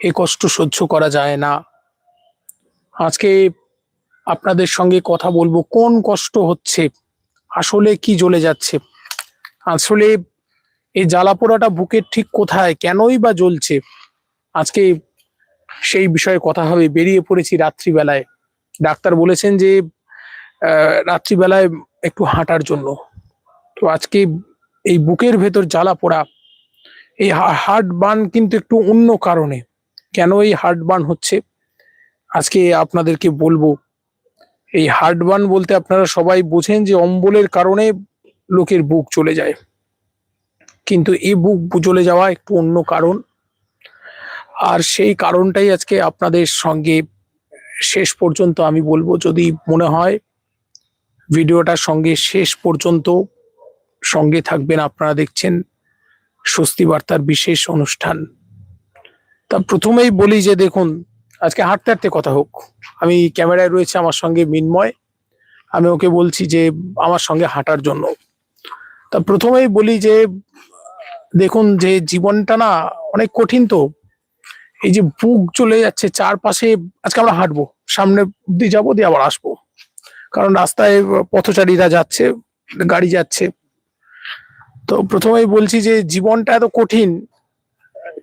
এই কষ্ট সহ্য করা যায় না। আজকে আপনাদের সঙ্গে কথা বলব, কোন কষ্ট হচ্ছে, আসলে কি জ্বলে যাচ্ছে, আসলে এই জ্বালাপোড়াটা বুকের ঠিক কোথায়, কেনই বা জ্বলছে, আজকে সেই বিষয়ে কথা হবে। বেরিয়ে পড়েছি রাত্রিবেলায়। ডাক্তার বলেছেন যে রাত্রিবেলায় একটু হাঁটার জন্য। তো আজকে এই বুকের ভেতর জ্বালা পোড়া এই হার্ট বান কিন্তু একটু অন্য কারণে। কেন এই হার্ট বার্ন হচ্ছে? আজকে আপনাদেরকে বলব, এই হার্ট বার্ন বলতে আপনারা সবাই বোঝেন যে অম্বলের কারণে লোকের বুক চলে যায়। কিন্তু এই বুক চলে যাওয়া একটু অন্য কারণ। আর সেই কারণটাই আজকে আপনাদের সঙ্গে শেষ পর্যন্ত আমি বলব। যদি মনে হয় ভিডিওটার সঙ্গে শেষ পর্যন্ত সঙ্গে থাকবেন, আপনারা দেখছেন স্বস্তি বার্তার বিশেষ অনুষ্ঠান। তা প্রথমেই বলি যে দেখুন, আজকে হাঁটতে হাঁটতে কথা হোক। আমি ক্যামেরায় রয়েছে আমার সঙ্গে মিনময়। আমি ওকে বলছি যে আমার সঙ্গে হাঁটার জন্য। তা প্রথমেই বলি যে, দেখুন যে জীবনটা না অনেক কঠিন তো। এই যে বুক চলে যাচ্ছে চারপাশে, আজকে আমরা হাঁটবো। সামনে দিয়ে যাব, দিয়ে আবার আসব। কারণ রাস্তায় পথচারীরা যাচ্ছে, গাড়ি যাচ্ছে। তো প্রথমেই বলছি যে জীবনটা এত কঠিন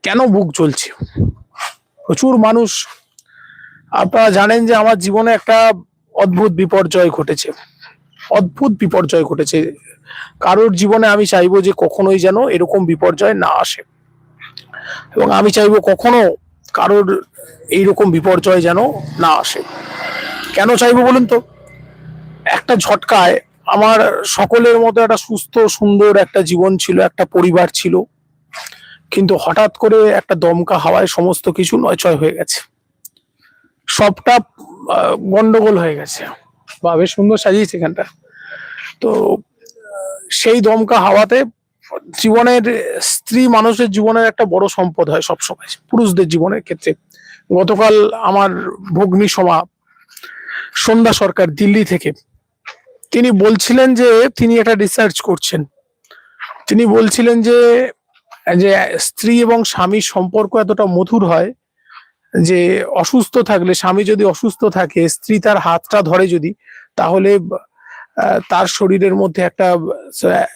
কেন বুক চলছে প্রচুর মানুষ আপনারা জানেন যে আমার জীবনে একটা অদ্ভুত বিপর্যয় ঘটেছে। অদ্ভুত বিপর্যয় ঘটেছে। কারোর জীবনে আমি চাইব যে কখনোই যেন এরকম বিপর্যয় না আসে। এবং আমি চাইব কখনো কারোর এইরকম বিপর্যয় যেন না আসে। কেন চাইব বলুন তো? একটা ঝটকায় আমার সকলের মতো একটা সুস্থ, সুন্দর একটা জীবন ছিল, একটা পরিবার ছিল। কিন্তু হঠাৎ করে একটা দমকা হাওয়ায় সমস্ত কিছু নয়চয় হয়ে গেছে। সবটা গন্ডগোল হয়ে গেছে। বা বেশ সুন্দর সাজিয়েছে এখানটা তো, সেই দমকা হাওয়াতে জীবনের স্ত্রী মানুষের জীবনের একটা বড় সম্পদ হয় সবসময়, পুরুষদের জীবনের ক্ষেত্রে। গতকাল আমার ভগ্নী সমা, সন্ধ্যা সরকার দিল্লি থেকে, তিনি বলছিলেন যে তিনি একটা রিসার্চ করছেন। তিনি বলছিলেন যে যে স্ত্রী এবং স্বামীর সম্পর্ক এতটা মধুর হয় যে অসুস্থ থাকলে, স্বামী যদি অসুস্থ থাকে, স্ত্রী তার হাতটা ধরে যদি, তাহলে তার শরীরের মধ্যে একটা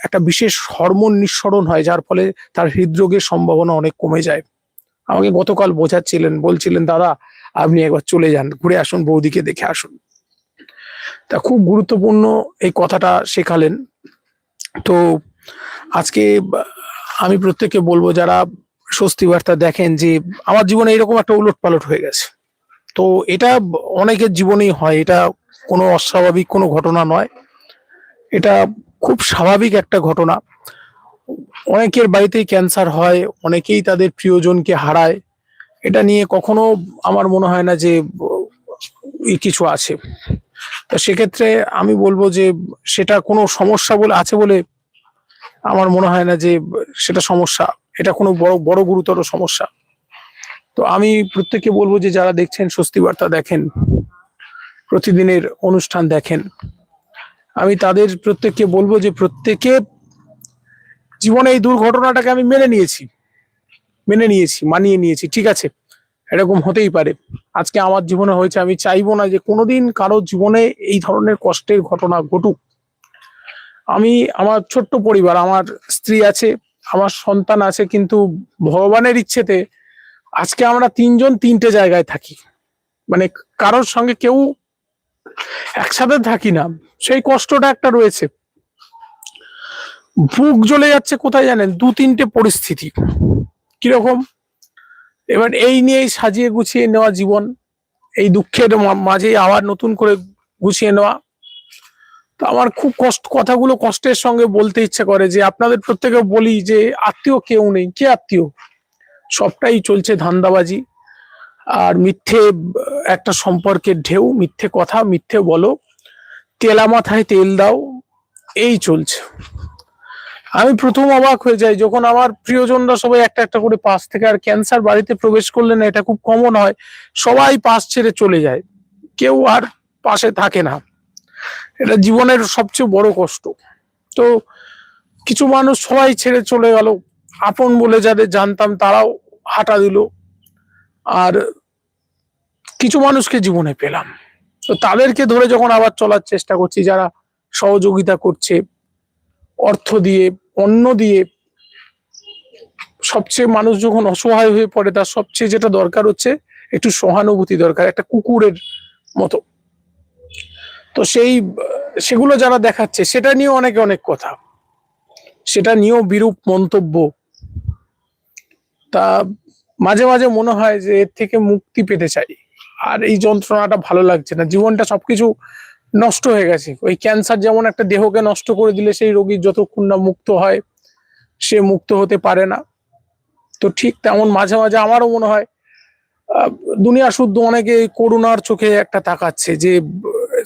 একটা বিশেষ হরমোন নিঃসরণ হয়, যার ফলে তার হৃদরোগের সম্ভাবনা অনেক কমে যায়। আমাকে গতকাল বোঝাচ্ছিলেন, বলছিলেন, দাদা, আপনি একবার চলে যান, ঘুরে আসুন, বৌদিকে দেখে আসুন। তা খুব গুরুত্বপূর্ণ এই কথাটা শেখালেন। তো আজকে আমি প্রত্যেককে বলব যারা স্বস্তি বার্তা দেখেন যে আমার জীবনে এরকম একটা উলট পালট হয়ে গেছে। তো এটা অনেকের জীবনেই হয়, এটা কোনো অস্বাভাবিক কোনো ঘটনা নয়। এটা খুব স্বাভাবিক একটা ঘটনা। অনেকের বাড়িতেই ক্যান্সার হয়, অনেকেই তাদের প্রিয়জনকে হারায়। এটা নিয়ে কখনো আমার মনে হয় না যে কিছু আছে। তো সেক্ষেত্রে আমি বলব যে সেটা কোনো সমস্যা বলে আছে বলে আমার মনে হয় না যে সেটা সমস্যা। এটা কোনো বড় বড় গুরুতর সমস্যা। তো আমি প্রত্যেককে বলব যে যারা দেখছেন স্বস্তি বার্তা দেখেন, প্রতিদিনের অনুষ্ঠান দেখেন, আমি তাদের প্রত্যেককে বলব যে প্রত্যেকে জীবনে এই দুর্ঘটনাটাকে আমি মেনে নিয়েছি মেনে নিয়েছি, মানিয়ে নিয়েছি, ঠিক আছে। এরকম হতেই পারে। আজকে আমার জীবনে হয়েছে, আমি চাইব না যে কোনোদিন কারও জীবনে এই ধরনের কষ্টের ঘটনা ঘটুক। আমি, আমার ছোট্ট পরিবার, আমার স্ত্রী আছে, আমার সন্তান আছে, কিন্তু ভগবানের ইচ্ছেতে আজকে আমরা তিনজন তিনটে জায়গায় থাকি। মানে কারোর সঙ্গে কেউ একসাথে থাকি না। সেই কষ্টটা একটা রয়েছে। বুক জ্বলে যাচ্ছে কোথায় জানেন? দু তিনটে পরিস্থিতি। কীরকম? এবার এই নিয়েই সাজিয়ে গুছিয়ে নেওয়া জীবন, এই দুঃখের মাঝে আবার নতুন করে গুছিয়ে নেওয়া। তো আমার খুব কষ্ট, কথাগুলো কষ্টের সঙ্গে বলতে ইচ্ছে করে যে আপনাদের প্রত্যেকে বলি যে আত্মীয় কেউ নেই। কে আত্মীয়? সবটাই চলছে ধান্দাবাজি। আর মিথ্যে, একটা সম্পর্কের ঢেউ, মিথ্যে কথা, মিথ্যে বলো। তেলা মাথায় তেল দাও, এই চলছে। আমি প্রথম অবাক হয়ে যাই যখন আমার প্রিয়জনরা সবাই একটা একটা করে পাশ থেকে, আর ক্যান্সার বাড়িতে প্রবেশ করলে না, এটা খুব কমন হয়, সবাই পাশ ছেড়ে চলে যায়। কেউ আর পাশে থাকে না। এটা জীবনের সবচেয়ে বড় কষ্ট। তো কিছু মানুষ সবাই ছেড়ে চলে গেল। আপন বলে যাদের জানতাম তারাও হাঁটা দিল। আর কিছু মানুষকে জীবনে পেলাম। তো তাদেরকে ধরে যখন আবার চলার চেষ্টা করছি, যারা সহযোগিতা করছে, অর্থ দিয়ে অন্ন দিয়ে, সবচেয়ে মানুষ যখন অসহায় হয়ে পড়ে, তার সবচেয়ে যেটা দরকার হচ্ছে, একটু সহানুভূতি দরকার, একটা কুকুরের মতো। তো সেই, সেগুলো যারা দেখাচ্ছে, সেটা নিয়ে অনেকে অনেক কথা। সেটা নিয়েও বিরূপ মন্তব্য। তা মাঝে মাঝে মনে হয় যে এর থেকে মুক্তি পেতে চাই। আর এই যন্ত্রণাটা ভালো লাগছে না। জীবনটা সবকিছু নষ্ট হয়ে গেছে। ওই ক্যান্সার যেমন একটা দেহকে নষ্ট করে দিলে, সেই রোগীর যতক্ষণ না মুক্ত হয়, সে মুক্ত হতে পারে না। তো ঠিক তেমন মাঝে মাঝে আমারও মনে হয় দুনিয়া শুদ্ধ অনেকে করুণার চোখে একটা তাকাচ্ছে যে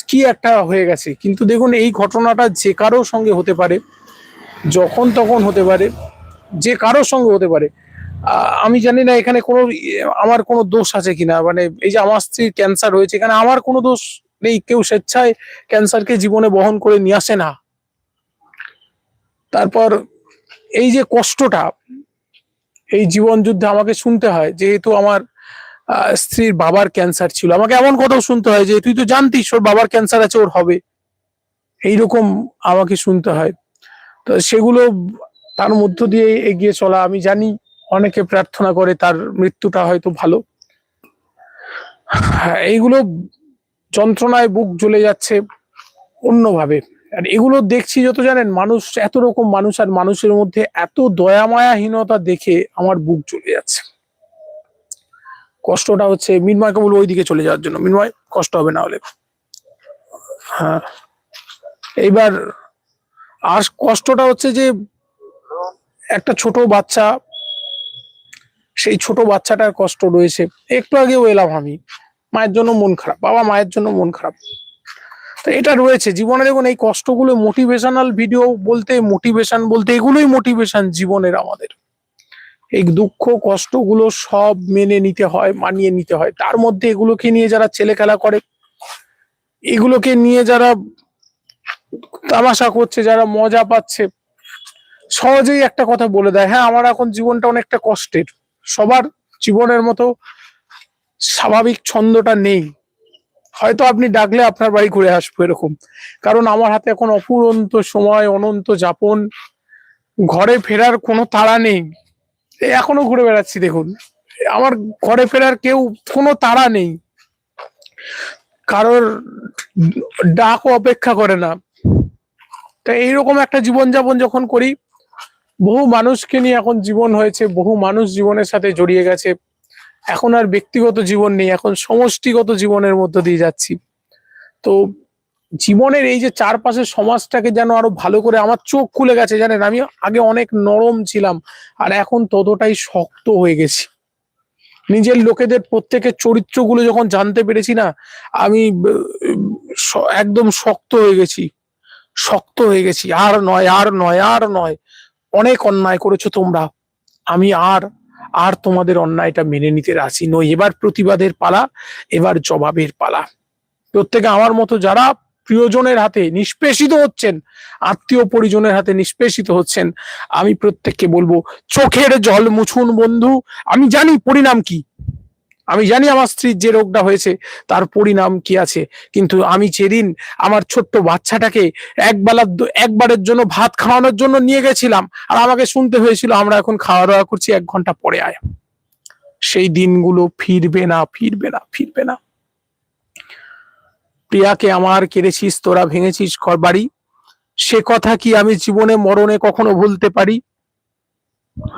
কি একটা হয়ে গেছে। কিন্তু দেখুন, এই ঘটনাটা যে কারও সঙ্গে হতে পারে, যখন তখন হতে পারে, যে কারোর সঙ্গে হতে পারে। আমি জানি না এখানে কোনো, আমার কোনো দোষ আছে কিনা। মানে এই যে আমার স্ত্রীর ক্যান্সার হয়েছে এখানে আমার কোনো দোষ নেই। কেউ স্বেচ্ছায় ক্যান্সারকে জীবনে বহন করে নিয়ে আসে না। তারপর এই যে কষ্টটা, এই জীবন যুদ্ধে আমাকে শুনতে হয়, যেহেতু আমার স্ত্রীর বাবার ক্যান্সার ছিল। আমাকে এমন কথাও শুনতে হয় যে তুই তো জানতিস ওর বাবার ক্যান্সার আছে ওর হবে। এইরকম আমাকে শুনতে হয়। তো সেগুলো তার মধ্য দিয়ে এগিয়ে চলা আমি জানি অনেকে প্রার্থনা করে তার মৃত্যুটা হয়তো ভালো। হ্যাঁ, এইগুলো যন্ত্রণায় বুক জ্বলে যাচ্ছে অন্যভাবে। আর এগুলো দেখছি যত জানেন মানুষ এত রকম মানুষ আর মানুষের মধ্যে এত দয়ামায়াহীনতা দেখে আমার বুক জ্বলে যাচ্ছে। কষ্টটা হচ্ছে মিনময়কে বলব ওইদিকে চলে যাওয়ার জন্য। মিনময়, কষ্ট হবে না হলে। হ্যাঁ। এইবার আর কষ্টটা হচ্ছে যে, একটা ছোট বাচ্চা, সেই ছোট বাচ্চাটার কষ্ট রয়েছে। একটু আগেও এলাম আমি। মায়ের জন্য মন খারাপ। বাবা মায়ের জন্য মন খারাপ। তো এটা রয়েছে। জীবনে দেখুন, এই কষ্টগুলো মোটিভেশনাল ভিডিও বলতে মোটিভেশন বলতে, এগুলোই মোটিভেশন জীবনের আমাদের। এই দুঃখ, কষ্টগুলো সব মেনে নিতে হয়, মানিয়ে নিতে হয়। তার মধ্যে এগুলোকে নিয়ে যারা ছেলে খেলা করে, এগুলোকে নিয়ে যারা তামাশা করছে, যারা মজা পাচ্ছে, সহজেই একটা কথা বলে দেয় হ্যাঁ আমার এখন জীবনটা অনেকটা কষ্টের। সবার জীবনের মতো স্বাভাবিক ছন্দটা নেই। হয়তো আপনি ডাকলে আপনার বাড়ি ঘুরে আসব এরকম। কারণ আমার হাতে এখন অপুরন্ত সময়, অনন্ত যাপন। ঘরে ফেরার কোনো তাড়া নেই। এখনও ঘুরে বেড়াচ্ছি, দেখুন। আমার ঘরে ফেরার কেউ, কোনো তাড়া নেই। কারোর ডাকও অপেক্ষা করে না। তা এইরকম একটা জীবনযাপন যখন করি, বহু মানুষকে নিয়ে এখন জীবন হয়েছে, বহু মানুষ জীবনের সাথে জড়িয়ে গেছে। এখন আর ব্যক্তিগত জীবন নেই, এখন সমষ্টিগত জীবনের মধ্য দিয়ে যাচ্ছি। তো জীবনের এই যে চারপাশের সমাজটাকে যেন আরও ভালো করে আমার চোখ খুলে গেছে, জানেন? আমি আগে অনেক নরম ছিলাম, আর এখন ততটাই শক্ত হয়ে গেছি। নিজের লোকেদের প্রত্যেকের চরিত্রগুলো যখন জানতে পেরেছি না, আমি একদম শক্ত হয়ে গেছি। শক্ত হয়ে গেছি। আর নয় আর নয় আর নয়। অনেক অন্যায় করেছ তোমরা। আমি আর আর তোমাদের অন্যায়টা মেনে নিতে রাজি নই। এবার প্রতিবাদের পালা, এবার জবাবের পালা। প্রত্যেকে আমার মতো যারা প্রিয়জনের হাতে নিষ্পেষিত হচ্ছেন, আত্মীয় পরিজনের হাতে নিষ্পেষিত হচ্ছেন। আমি প্রত্যেককে বলব, চোখের জল মুছুন বন্ধু। আমি জানি পরিণাম কি। আমি জানি আমার স্ত্রীর যে রোগটা হয়েছে, তার পরিণাম কি আছে। কিন্তু আমি যেদিন আমার ছোট্ট বাচ্চাটাকে একবেলা একবারের জন্য ভাত খাওয়ানোর জন্য নিয়ে গেছিলাম, আর আমাকে শুনতে হয়েছিল, আমরা এখন খাওয়া দাওয়া করছি, এক ঘণ্টা পরে আয়। সেই দিনগুলো ফিরবে না ফিরবে না ফিরবে না। প্রিয়াকে আমার কেড়েছিস, তোরা ভেঙেছিস ঘর বাড়ি? সে কথা কি আমি জীবনে মরণে কখনো ভুলতে পারি?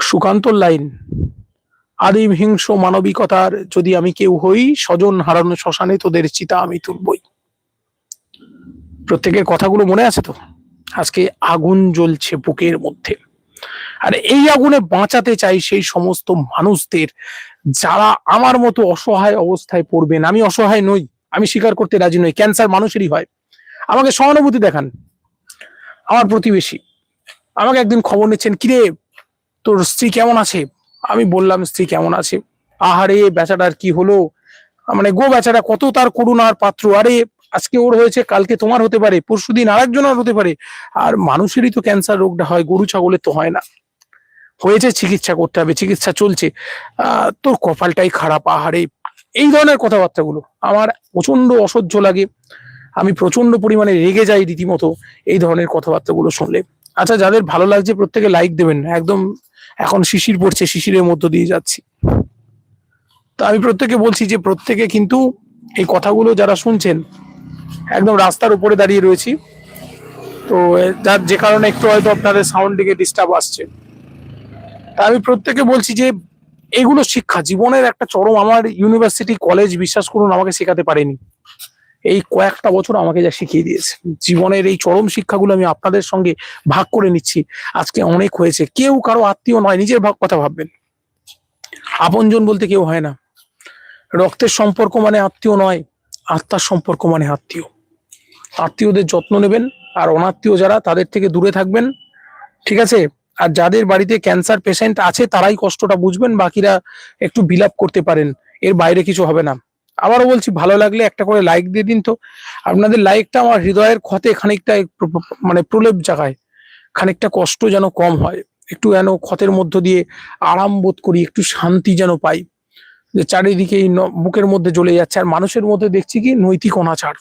সুকান্তর লাইন। আদিম হিংস মানবিকতার যদি আমি কেউ হই, স্বজন হারানো শ্মশানে তোদের চিতা আমি তুলবই। প্রত্যেকের কথাগুলো মনে আছে তো? আজকে আগুন জ্বলছে বুকের মধ্যে। আর এই আগুনে বাঁচাতে চাই সেই সমস্ত মানুষদের, যারা আমার মতো অসহায় অবস্থায় পড়বেন। আমি অসহায় নই। আমি স্বীকার করতে রাজি নই ক্যান্সার মানুষেরই হয়। আমাকে সহানুভূতি দেখান, আমার প্রতিবেশী। আমাকে একদিন খবর নিচ্ছেন, কিরে, তোর স্ত্রী কেমন আছে? আমি বললাম, স্ত্রী কেমন আছে? আহারে, বেচাটার কি হলো? মানে গো বেচারা, কত তার করুণার পাত্র। আরে, আজকে ওর হয়েছে, কালকে তোমার হতে পারে, পরশু পরশুদিন আরেকজনের হতে পারে। আর মানুষেরই তো ক্যান্সার রোগটা হয়, গরু ছাগলের তো হয় না। হয়েছে, চিকিৎসা করতে হবে, চিকিৎসা চলছে। তোর কপালটাই খারাপ, আহারে। এই ধরনের কথাবার্তাগুলো আমার প্রচণ্ড অসহ্য লাগে। আমি প্রচণ্ড পরিমাণে রেগে যাই রীতিমতো এই ধরনের কথাবার্তাগুলো শুনলে। আচ্ছা যাদের ভালো লাগছে প্রত্যেকে লাইক দেবেন। না একদম এখন শিশির পড়ছে, শিশিরের মধ্য দিয়ে যাচ্ছি। তো আমি প্রত্যেকে বলছি যে প্রত্যেকে কিন্তু এই কথাগুলো যারা শুনছেন, একদম রাস্তার উপরে দাঁড়িয়ে রয়েছি। তো যার যে কারণে একটু হয়তো আপনাদের সাউন্ড দিকে ডিস্টার্ব আসছে। তা আমি প্রত্যেকে বলছি যে এগুলো শিক্ষা। জীবনের একটা চরম, আমার ইউনিভার্সিটি কলেজ বিশ্বাস করুন, আমাকে শেখাতে পারেনি। এই কয়েকটা বছর আমাকে যা শিখিয়ে দিয়েছে। জীবনের এই চরম শিক্ষাগুলো আমি আপনাদের সঙ্গে ভাগ করে নিচ্ছি। আজকে অনেক হয়েছে। কেউ কারও আত্মীয় নয়, নিজের ভাগ কথা ভাববেন। আপনজন বলতে কেউ হয় না। রক্তের সম্পর্ক মানে আত্মীয় নয়, আত্মার সম্পর্ক মানে আত্মীয়। আত্মীয়দের যত্ন নেবেন, আর অনাত্মীয় যারা, তাদের থেকে দূরে থাকবেন। ঠিক আছে? আর যাদের বাড়িতে ক্যান্সার পেশেন্ট আছে, তারাই কষ্টটা বুঝবেন, বাকিরা একটু বিলাপ করতে পারেন। এর বাইরে কিছু হবে না। আবারও বলছি, ভালো লাগলে একটা করে লাইক দিয়ে দিন তো। আপনাদের লাইকটা আমার হৃদয়ের ক্ষতে খানিকটা মানে প্রলেপ জাগায়। খানিকটা কষ্ট যেন কম হয়। একটু যেন ক্ষতের মধ্য দিয়ে আরাম বোধ করি, একটু শান্তি যেন পাই। যে চারিদিকে বুকের মধ্যে জ্বলে যাচ্ছে, আর মানুষের মধ্যে দেখছি কি নৈতিক অনাচার।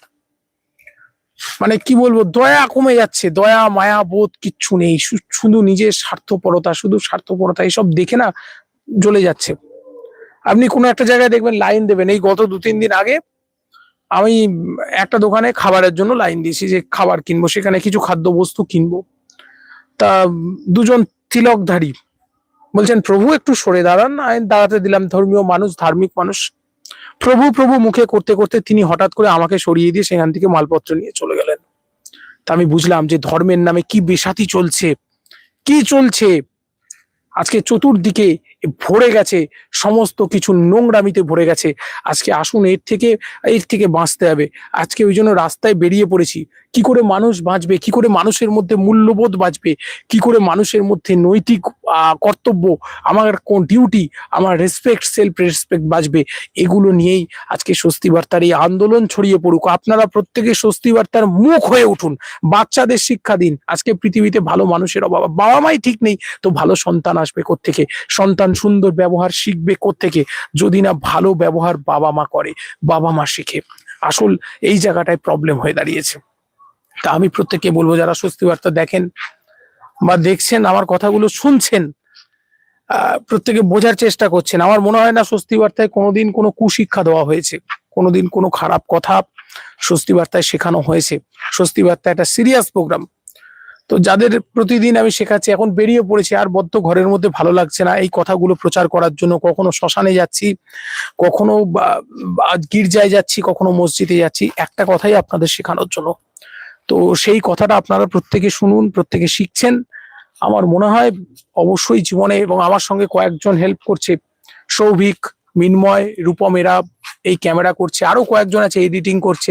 মানে কি বলব, দয়া কমে যাচ্ছে, দয়া, মায়া, বোধ কিচ্ছু নেই শুধু নিজের স্বার্থপরতা, শুধু স্বার্থপরতা, এসব দেখে না জ্বলে যাচ্ছে। আপনি কোনো একটা জায়গায় দেখবেন লাইন দেবেন, এই গত দু তিন দিন আগে আমি একটা দোকানে খাবারের জন্য লাইন দিয়েছি, যে খাবার কিনবো, সেখানে কিছু খাদ্য বস্তু কিনবো। তা দুজন তিলকধারী বলছেন, প্রভু, একটু সরে দাঁড়ান, আমি দাঁড়াতে দিলাম, ধর্মীয় মানুষ, ধার্মিক মানুষ প্রভু প্রভু মুখে করতে করতে তিনি হঠাৎ করে আমাকে সরিয়ে দিয়ে সেখান থেকে মালপত্র নিয়ে চলে গেলেন। তা আমি বুঝলাম যে ধর্মের নামে কি বেসাতি চলছে, কি চলছে। আজকে চতুর্দিকে ভরে গেছে, সমস্ত কিছু নোংরামিতে ভরে গেছে। আজকে আসুন, এর থেকে এর থেকে বাঁচতে হবে। আজকে ওই জন্য রাস্তায় বেরিয়ে পড়েছি। কি করে মানুষ বাঁচবে? কি করে মানুষের মধ্যে মূল্যবোধ বাঁচবে? কি করে মানুষের মধ্যে নৈতিক কর্তব্য, আমার কোন ডিউটি আমার রেসপেক্ট সেলফ রেসপেক্ট বাঁচবে? এগুলো নিয়েই আজকে স্বস্তি বার্তার এই আন্দোলন ছড়িয়ে পড়ুক। আপনারা প্রত্যেকে স্বস্তি বার্তার মুখ হয়ে উঠুন। বাচ্চাদের শিক্ষা দিন। আজকে পৃথিবীতে ভালো মানুষের অভাব। বাবা মাই ঠিক নেই, তো ভালো সন্তান আসবে থেকে সন্তান সুন্দর ব্যবহার শিখবে থেকে যদি না ভালো ব্যবহার বাবা মা করে বাবা মা শিখে। আসল এই জায়গাটায় প্রবলেম হয়ে দাঁড়িয়েছে। তা আমি প্রত্যেককে বলব, যারা স্বস্তি বার্তা দেখেন বা দেখছেন, আমার কথাগুলো শুনছেন প্রত্যেকে বোঝার চেষ্টা করছেন। আমার মনে হয় না স্বস্তি বার্তায় কোনোদিন কোনো কুশিক্ষা দেওয়া হয়েছে। কোনোদিন কোনো খারাপ কথা স্বস্তি বার্তায় শেখানো হয়েছে। স্বস্তি বার্তা একটা সিরিয়াস প্রোগ্রাম তো যাদের প্রতিদিন আমি শেখাচ্ছি, এখন বেরিয়ে পড়েছি, আর বদ্ধ ঘরের মধ্যে ভালো লাগছে না। এই কথাগুলো প্রচার করার জন্য কখনো শ্মশানে যাচ্ছি, কখনো গির্জায় যাচ্ছি, কখনো মসজিদে যাচ্ছি। একটা কথাই আপনাদের শেখানোর জন্য। তো সেই কথাটা আপনারা প্রত্যেকে শুনুন, প্রত্যেকে শিখছেন। আমার মনে হয় অবশ্যই জীবনে এবং আমার সঙ্গে কয়েকজন হেল্প করছে। সৌভিক, মিনময়, রূপম, এরা এই ক্যামেরা করছে। আরও কয়েকজন আছে এডিটিং করছে।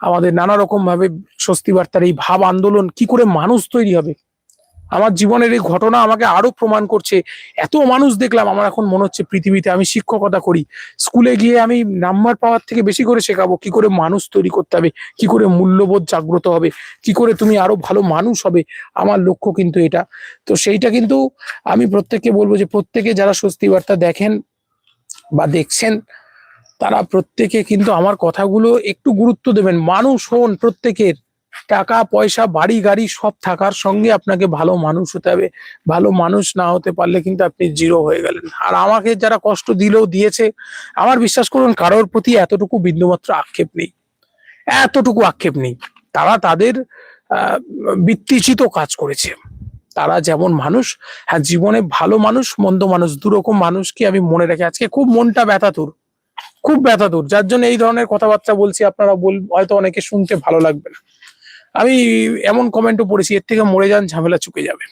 আমাদের নানা রকম ভাবে স্বস্তি বার্তার এই ভাব আন্দোলন কি করে মানুষ তৈরি হবে? আমার জীবনের এই ঘটনা আমাকে আরও প্রমাণ করছে। এত মানুষ দেখলাম, আমার এখন মনে হচ্ছে পৃথিবীতে আমি শিক্ষকতা করি। স্কুলে গিয়ে আমি নাম্বার পাওয়ার থেকে বেশি করে শেখাবো, কি করে মানুষ তৈরি করতে হবে, কি করে মূল্যবোধ জাগ্রত হবে, কি করে তুমি আরও ভালো মানুষ হবে, আমার লক্ষ্য কিন্তু এটা। তো সেইটা কিন্তু আমি প্রত্যেককে বলব যে প্রত্যেকে যারা স্বস্তি বার্তা দেখেন বা দেখছেন, তারা প্রত্যেকে কিন্তু আমার কথাগুলো একটু গুরুত্ব দেবেন। মানুষ হন প্রত্যেকের। টাকা, পয়সা, বাড়ি, গাড়ি সব থাকার সঙ্গে আপনাকে ভালো মানুষ হতে হবে। ভালো মানুষ না হতে পারলে কিন্তু আপনি জিরো হয়ে গেলেন। আর আমাকে যারা কষ্ট দিলেও দিয়েছে, আমার বিশ্বাস করুন, কারোর প্রতি এতটুকু বিন্দুমাত্র আক্ষেপ নেই। এতটুকু আক্ষেপ নেই। তারা তাদের বৃত্তিচিত কাজ করেছে। তারা যেমন মানুষ হ্যাঁ জীবনে ভালো মানুষ, মন্দ মানুষ, দুরকম মানুষকে আমি মনে রাখি? আজকে খুব মনটা ব্যথাতুর। খুব ব্যথাতুর। যার জন্য এই ধরনের কথাবার্তা বলছি, আপনারা বল, হয়তো অনেকে শুনতে ভালো লাগবে না। আমি এমন কমেন্টও পড়েছি, এর থেকে মরে যান, ঝামেলা চুকে যাবে।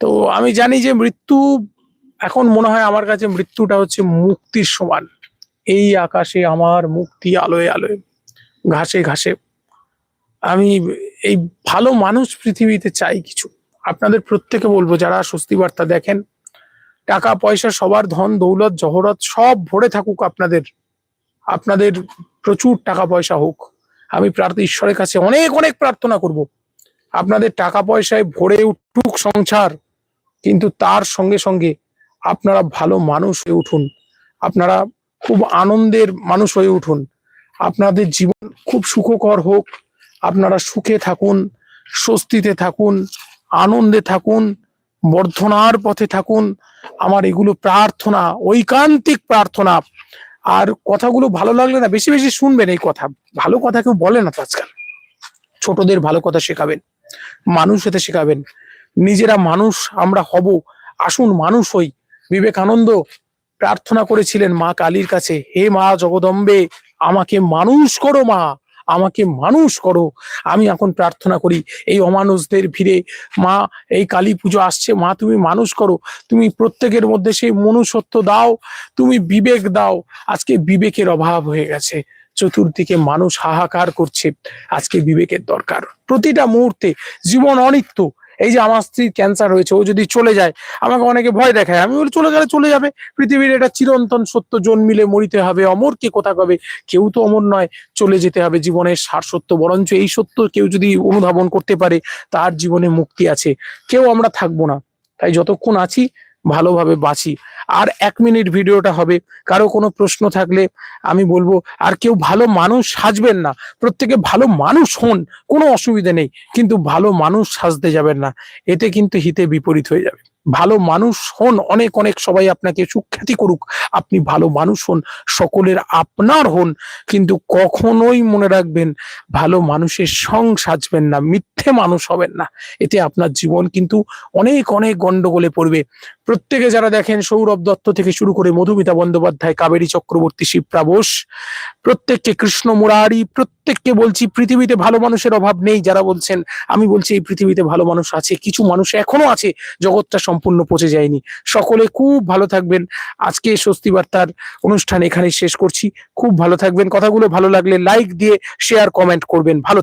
তো আমি জানি যে মৃত্যু, এখন মনে হয় আমার কাছে মৃত্যুটা হচ্ছে মুক্তির সমান। এই আকাশে আমার মুক্তি আলোয় আলোয়, ঘাসে ঘাসে। আমি এই ভালো মানুষ পৃথিবীতে চাই কিছু। আপনাদের প্রত্যেকে বলব, যারা স্বস্তি বার্তা দেখেন, টাকা, পয়সা, সবার ধন, দৌলত, জহরত, সব ভরে থাকুক আপনাদের। আপনাদের প্রচুর টাকা, পয়সা হোক। আমি প্রার্থী ঈশ্বরের কাছে অনেক অনেক প্রার্থনা করব। আপনাদের টাকা পয়সায় ভরে উঠুক সংসার, কিন্তু তার সঙ্গে সঙ্গে আপনারা ভালো মানুষ হয়ে উঠুন। আপনারা খুব আনন্দের মানুষ হয়ে উঠুন। আপনাদের জীবন খুব সুখকর হোক। আপনারা সুখে থাকুন, স্বস্তিতে থাকুন, আনন্দে থাকুন, বর্ধনার পথে থাকুন। আমার এগুলো প্রার্থনা, ঐকান্তিক প্রার্থনা আর কথাগুলো ভালো লাগলে না, বেশি বেশি শুনবেন এই কথা। ভালো কথা কেউ বলে না তো আজকাল। ছোটদের ভালো কথা শেখাবেন, মানুষ হতে শেখাবেন। নিজেরা মানুষ আমরা হব, আসুন মানুষ হই। বিবেকানন্দ প্রার্থনা করেছিলেন মা কালীর কাছে, হে মা জগদম্বে, আমাকে মানুষ করো মা। আমাকে মানুষ করো। আমি এখন প্রার্থনা করি, এই অমানুষদের ভিড়ে মা, এই কালী পুজো আসছে, মা তুমি মানুষ করো। তুমি প্রত্যেকের মধ্যে সেই মনুষ্যত্ব দাও, তুমি বিবেক দাও। আজকে বিবেকের অভাব হয়ে গেছে, চতুর্দিকে মানুষ হাহাকার করছে। আজকে বিবেকের দরকার। প্রতিটা মুহূর্তে জীবন অনিত্য এই যে আমার স্ত্রীর ক্যান্সার হয়েছে, ও যদি চলে যায়, আমাকে অনেকে ভয় দেখায়। আমি বলি, চলে গেলে চলে যাবে। পৃথিবীর এটা চিরন্তন সত্য জন্মিলে মরিতে হবে। অমর কে কোথা কবে কেউ তো অমর নয়, চলে যেতে হবে। জীবনের সার সত্য, বরঞ্চ এই সত্য কেউ যদি অনুধাবন করতে পারে, তার জীবনে মুক্তি আছে। কেউ আমরা থাকব না। তাই যতক্ষণ আছি, ভালোভাবে বাঁচি। আর এক মিনিট ভিডিওটা হবে। কারও কোনো প্রশ্ন থাকলে আমি বলব, আর কেউ ভালো মানুষ সাজবেন না। প্রত্যেকে ভালো মানুষ হন, কোনো অসুবিধা নেই। কিন্তু ভালো মানুষ সাজতে যাবেন না। এতে কিন্তু হিতে বিপরীত হয়ে যাবে। ভালো মানুষ হন, অনেক অনেক সবাই আপনাকে সুখ্যাতি করুক। আপনি ভালো মানুষ হন, সকলের আপনার হন, কিন্তু কখনোই মনে রাখবেন ভালো মানুষের সং সাজবেন না, মিথ্যে মানুষ হবেন না। এতে আপনার জীবন কিন্তু অনেক অনেক গন্ডগোলে পড়বে। প্রত্যেকে যারা দেখেন সৌরভ দত্ত থেকে শুরু করে মধুমিতা বন্দ্যোপাধ্যায়, কাবেরী চক্রবর্তী, শিবপ্রা বোস, প্রত্যেককে কৃষ্ণ মুরারি প্রত্যেককে বলছি, পৃথিবীতে ভালো মানুষের অভাব নেই। যারা বলছেন, আমি বলছি, এই পৃথিবীতে ভালো মানুষ আছে, কিছু মানুষ এখনও আছে, জগৎটা সম্পূর্ণ পচে যায়নি। সকলে খুব ভালো থাকবেন। আজকে স্বস্তি বার্তার অনুষ্ঠান এখানে শেষ করছি। খুব ভালো থাকবেন। কথাগুলো ভালো লাগলে লাইক দিয়ে শেয়ার কমেন্ট করবেন। ভালো